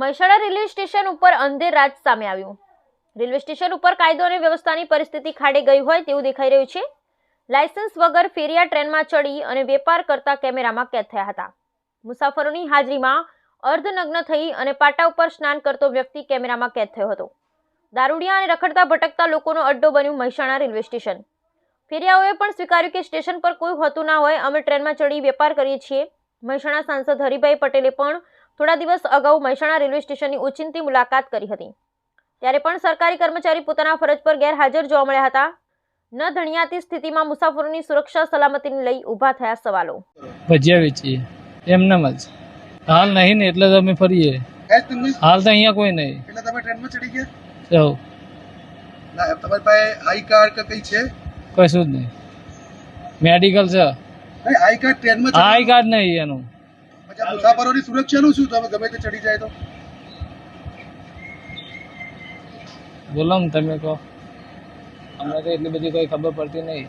Mehsana railway station ઉપર અંધેર રાત સામે આવ્યું. રેલવે સ્ટેશન ઉપર કાયદો અને વ્યવસ્થાની પરિસ્થિતિ ખાડે ગઈ હોય તેવું દેખાઈ રહ્યું છે. લાયસન્સ વગર ફેરિયા ટ્રેનમાં ચડી અને વેપાર કરતા કેમેરામાં કેદ થયા હતા. મુસાફરોની હાજરીમાં અર્ધનગ્ન થઈ અને પાટા ઉપર સ્નાન કરતો વ્યક્તિ કેમેરામાં કેદ થયો હતો. દારૂડિયા અને રખડતા ભટકતા લોકોનો અડ્ડો બન્યું મહેસાણા રેલવે સ્ટેશન. ફેરિયાઓએ પણ સ્વીકાર્યું કે સ્ટેશન પર કોઈ હોતું ના હોય, અમે ટ્રેનમાં ચડી વેપાર કરીએ છીએ. મહેસાણા સાંસદ હરિભાઈ પટેલે પણ થોડા દિવસ અગાઉ મહેસાણા રેલવે સ્ટેશનની ઓચિંતી મુલાકાત કરી હતી. ત્યારે પણ સરકારી કર્મચારી પોતાના ફરજ પર ગેરહાજર જોવા મળ્યા હતા. ન ધણિયાતી સ્થિતિમાં મુસાફરોની સુરક્ષા સલામતીને લઈ ઊભા થયા સવાલો. ભજીયા વેચીએ. એમનેમ જ હાલ નહીં ને એટલે તમે અમે ફરીએ. હાલ તો અહીંયા કોઈ નહીં. એટલે તમે ટ્રેનમાં ચડી ગયા? જાઓ. તમારી પાસે આઈ કાર્ડ કે કઈ છે? કશું જ નહીં. મેડિકલ છે. આઈ કાર્ડ ટ્રેનમાં આઈ કાર્ડ નહીં એનું. મુસાફરોની સુરક્ષાનું શું? તમે ગમે તે ચડી જાય તો. બોલો ને તમે કહો. અમને તો એટલી બધી કોઈ ખબર પડતી નહીં.